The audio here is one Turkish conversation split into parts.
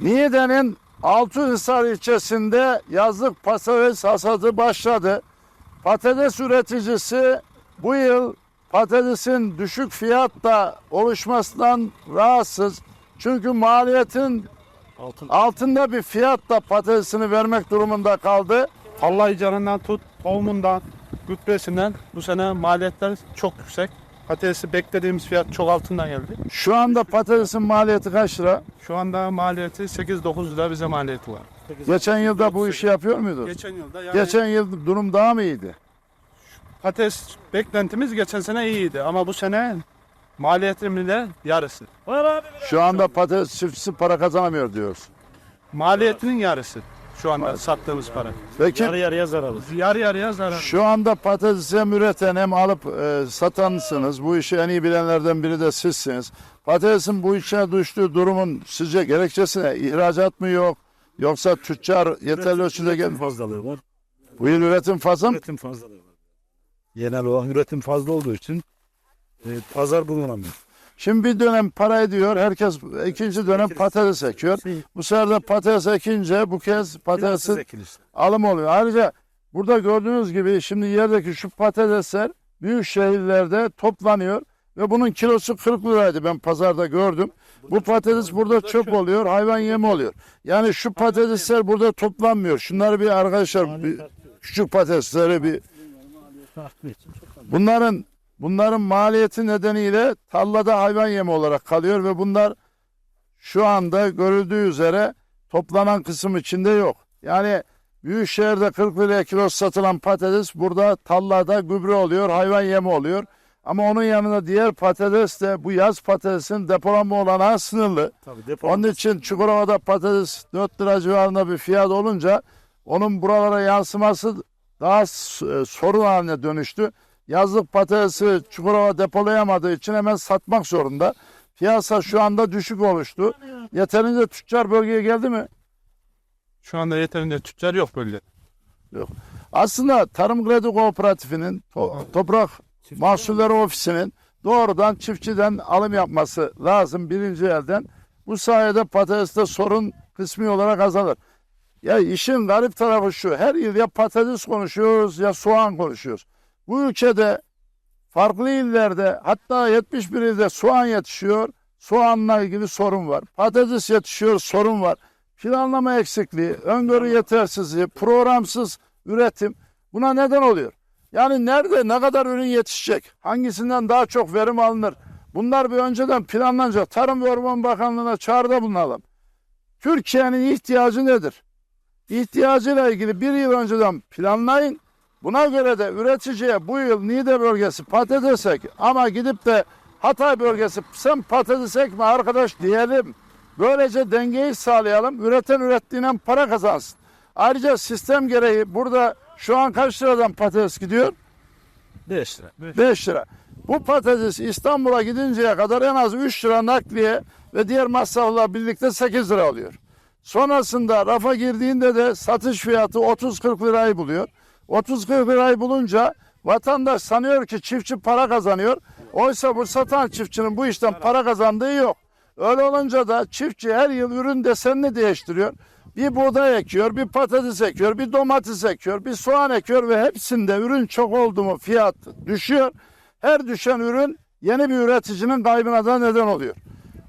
Niğde'nin Altıhisar ilçesinde yazlık patates hasadı başladı. Patates üreticisi bu yıl patatesin düşük fiyatta oluşmasından rahatsız. Çünkü maliyetin Altın. altında bir fiyatla patatesini vermek durumunda kaldı. Allah canından tut, tohumundan, gübresinden bu sene maliyetler çok yüksek. Patatesi beklediğimiz fiyat çok altından geldi. Şu anda patatesin maliyeti kaç lira? Şu anda maliyeti 8-9 lira bize maliyeti var. Geçen yılda bu işi yapıyor muydu? Geçen yılda yani Geçen yıl durum daha mı iyiydi? patates beklentimiz geçen sene iyiydi ama bu sene maliyetimin de yarısı. Şu anda patates çiftçisi para kazanamıyor diyoruz. Maliyetinin yarısı şu anda sattığımız para. Peki Yarı yarıya zararlı. Yarı yarıya zarar. şu anda patatesi hem üreten hem alıp e, satansınız. Bu işi en iyi bilenlerden biri de sizsiniz. Patatesin bu işe düştüğü durumun sizce gerekçesi ne? İhracat mı yok? Yoksa tüccar yeterli ölçüde gel. Fazlalığı var. Bu yıl üretim fazla mı? Üretim fazlalığı var. Genel olarak üretim fazla olduğu için e, pazar bulunamıyor. Şimdi bir dönem para ediyor. Herkes ikinci dönem patates ekiyor. Bu sefer de patates ekince bu kez patatesin alım oluyor. Ayrıca burada gördüğünüz gibi şimdi yerdeki şu patatesler büyük şehirlerde toplanıyor ve bunun kilosu 40 liraydı ben pazarda gördüm. Bu patates burada çöp oluyor, hayvan yemi oluyor. Yani şu patatesler burada toplanmıyor. Şunları bir arkadaşlar bir, küçük patatesleri bir bunların bunların maliyeti nedeniyle tarlada hayvan yemi olarak kalıyor ve bunlar şu anda görüldüğü üzere toplanan kısım içinde yok. Yani büyük şehirde 40 liraya kilo satılan patates burada tallada gübre oluyor, hayvan yemi oluyor. Ama onun yanında diğer patates de bu yaz patatesin depolanma olanağı sınırlı. Tabii depo. Onun için Çukurova'da patates 4 lira civarında bir fiyat olunca onun buralara yansıması daha e, sorun haline dönüştü. Yazlık patatesi Çukurova depolayamadığı için hemen satmak zorunda. Piyasa şu anda düşük oluştu. Yeterince tüccar bölgeye geldi mi? Şu anda yeterince tüccar yok böyle. Aslında Tarım Kredi Kooperatifi'nin to- Toprak Mahsulleri Ofisi'nin doğrudan çiftçiden alım yapması lazım birinci elden. Bu sayede patateste sorun kısmi olarak azalır. Ya işin garip tarafı şu. Her yıl ya patates konuşuyoruz ya soğan konuşuyoruz. Bu ülkede farklı illerde hatta 71 ilde soğan yetişiyor. Soğanla ilgili sorun var. Patates yetişiyor sorun var. Planlama eksikliği, öngörü yetersizliği, programsız üretim buna neden oluyor. Yani nerede ne kadar ürün yetişecek? Hangisinden daha çok verim alınır? Bunlar bir önceden planlanacak. Tarım ve Orman Bakanlığı'na çağrıda bulunalım. Türkiye'nin ihtiyacı nedir? İhtiyacıyla ilgili bir yıl önceden planlayın. Buna göre de üreticiye bu yıl Niğde bölgesi patates ek ama gidip de Hatay bölgesi sen patates ekme arkadaş diyelim. Böylece dengeyi sağlayalım. Üreten ürettiğinden para kazansın. Ayrıca sistem gereği burada şu an kaç liradan patates gidiyor? 5 lira. 5 lira. Bu patates İstanbul'a gidinceye kadar en az 3 lira nakliye ve diğer masrafla birlikte 8 lira oluyor. Sonrasında rafa girdiğinde de satış fiyatı 30-40 lirayı buluyor. 30-40 lirayı bulunca vatandaş sanıyor ki çiftçi para kazanıyor. Oysa bu satan çiftçinin bu işten para kazandığı yok. Öyle olunca da çiftçi her yıl ürün desenini değiştiriyor. Bir buğday ekiyor, bir patates ekiyor, bir domates ekiyor, bir soğan ekiyor ve hepsinde ürün çok oldu mu fiyat düşüyor. Her düşen ürün yeni bir üreticinin kaybına da neden oluyor.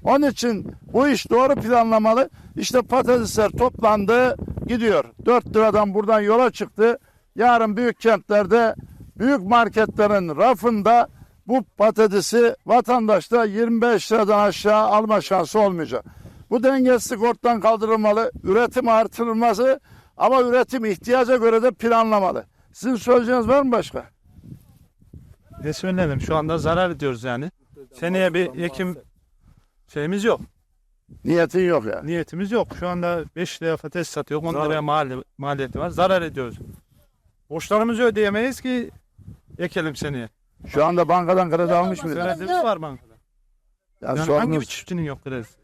Onun için bu iş doğru planlamalı. İşte patatesler toplandı, gidiyor. 4 liradan buradan yola çıktı. Yarın büyük kentlerde, büyük marketlerin rafında bu patatesi vatandaşta 25 liradan aşağı alma şansı olmayacak. Bu dengesizlik ortadan kaldırılmalı, üretim artırılması ama üretim ihtiyaca göre de planlamalı. Sizin söyleyeceğiniz var mı başka? Ne söyleyelim şu anda zarar ediyoruz yani. Seneye bir ekim şeyimiz yok. Niyetin yok yani. Niyetimiz yok. Şu anda 5 liraya patates satıyor. 10 Zarar. liraya mali, maliyeti var. Zarar ediyoruz. Borçlarımızı ödeyemeyiz ki ekelim seneye. Şu anda bankadan kredi almış mı? Kredimiz var bankada. Yani Yani sorunuz- hangi bir çiftçinin yok kredisi?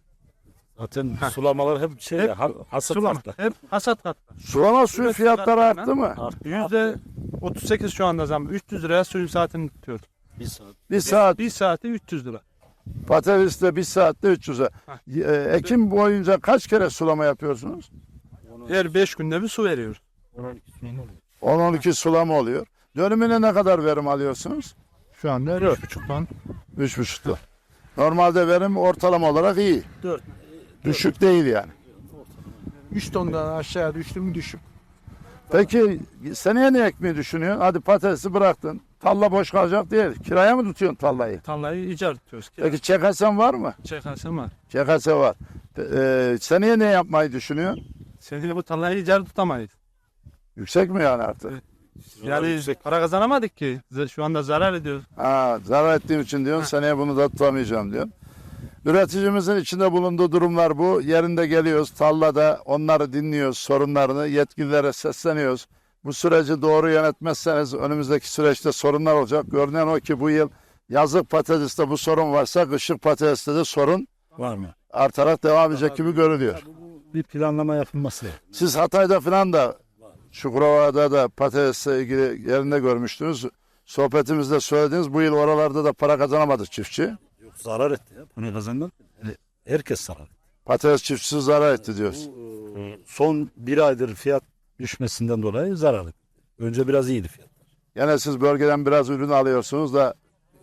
Zaten sulamalar hep şey Hep ya, ha- hasat Sulama. kartı. Hep hasat katta. Sulama suyu Üretim fiyatları arttı mı? Arttı. Yüzde 38 şu anda zam. 300 liraya suyun saatini tutuyor. Bir saat. Bir saat. Bir saati 300 lira. Patates de bir saatte 300'e. E, Ekim boyunca kaç kere sulama yapıyorsunuz? Her 5 günde bir su veriyoruz. 10-12 sulama oluyor. Dönümüne ne kadar verim alıyorsunuz? Şu anda 4,5'tan 3,5'tu. Normalde verim ortalama olarak iyi. 4. Düşük değil yani. 3 tondan aşağıya düştü mü düşük. Peki seneye ne ekmeği düşünüyorsun? Hadi patatesi bıraktın. Talla boş kalacak değil. Kiraya mı tutuyorsun tallayı? Tarlayı icat ediyoruz. Peki çekasen var mı? Çekasın var. Çekase var. E, seneye ne yapmayı düşünüyorsun? Seni bu tarlayı icat tutamayız. Yüksek mi yani artık? Yani yüksek. para kazanamadık ki. Şu anda zarar ediyoruz. Ha, zarar ettiğim için diyorsun. Seneye bunu da tutamayacağım diyorsun. Üreticimizin içinde bulunduğu durumlar bu. Yerinde geliyoruz, tarlada onları dinliyoruz, sorunlarını, yetkililere sesleniyoruz. Bu süreci doğru yönetmezseniz önümüzdeki süreçte sorunlar olacak. Görünen o ki bu yıl yazlık patateste bu sorun varsa kışlık patateste de sorun Var mı? artarak devam edecek gibi görülüyor. Bir planlama yapılması. Siz Hatay'da falan da Çukurova'da da patatesle ilgili yerinde görmüştünüz. Sohbetimizde söylediniz bu yıl oralarda da para kazanamadı çiftçi. Yok zarar etti ya. Bunu kazanmak. Herkes zarar etti. Patates çiftçisi zarar etti diyoruz. Son bir aydır fiyat düşmesinden dolayı zarar etti. Önce biraz iyiydi fiyat. Yine siz bölgeden biraz ürün alıyorsunuz da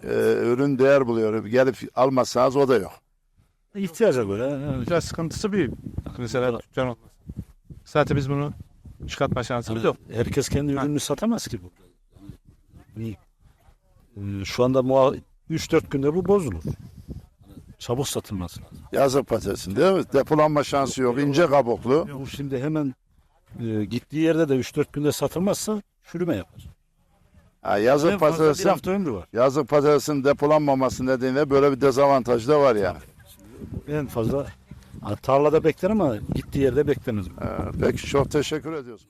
e, ürün değer buluyor. Gelip almazsanız o da yok. İhtiyaca göre. yani Biraz sıkıntısı büyük. Mesela tüccar olmaz. Zaten biz bunu çıkartma şansımız yok. Herkes kendi ürününü satamaz ki burada. Yani, e, şu anda muha- 3-4 günde bu bozulur. Çabuk satılması lazım. Yazık patatesin değil mi? Depolanma şansı yok. ince kabuklu. Bu şimdi hemen e, gittiği yerde de 3-4 günde satılmazsa çürüme yapar. Ha, En yazık fazla bir patatesin, hafta ömrü var. yazık patatesin depolanmaması nedeniyle böyle bir dezavantajı da var yani. En fazla ha, tarlada bekler ama gittiği yerde beklemez. Ee, peki çok teşekkür ediyoruz.